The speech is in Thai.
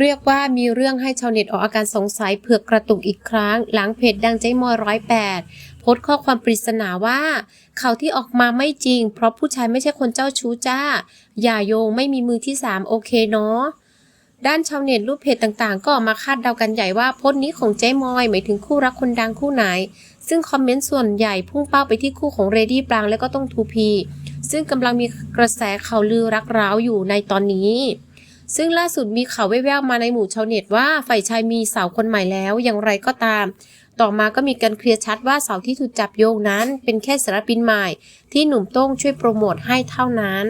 เรียกว่ามีเรื่องให้ชาวเน็ตออกอาการสงสัยเผือกกระตุกอีกครั้ง หลังเพจดังใจมอยร้อยแปดโพสต์ข้อความปริศนาว่าข่าวที่ออกมาไม่จริง เพราะผู้ชายไม่ใช่คนเจ้าชู้จ้า อย่าโยงไม่มีมือที่สามโอเคเนาะด้านชาวเน็ตรูปเพจต่างๆ ก็ออกมาคาดเดากันใหญ่ว่าโพสต์นี้ของเจ๊มอยหมายถึงคู่รักคนดังคู่ไหน ซึ่งคอมเมนต์ส่วนใหญ่พุ่งเป้าไปที่คู่ของเรดี้ปรางและก็ต้องทูพีซึ่งกำลังมีกระแสข่าวลือรักร้าวอยู่ในตอนนี้ ซึ่งล่าสุดมีข่าวแว่วๆมาในหมู่ชาวเน็ตว่าฝ่ายชายมีสาวคนใหม่แล้วอย่างไรก็ตาม ต่อมาก็มีการเคลียร์ชัดว่าสาวที่ถูกจับโยงนั้น เป็นแค่ศิลปินใหม่ ที่หนุ่มโต้งช่วยโปรโมทให้เท่านั้น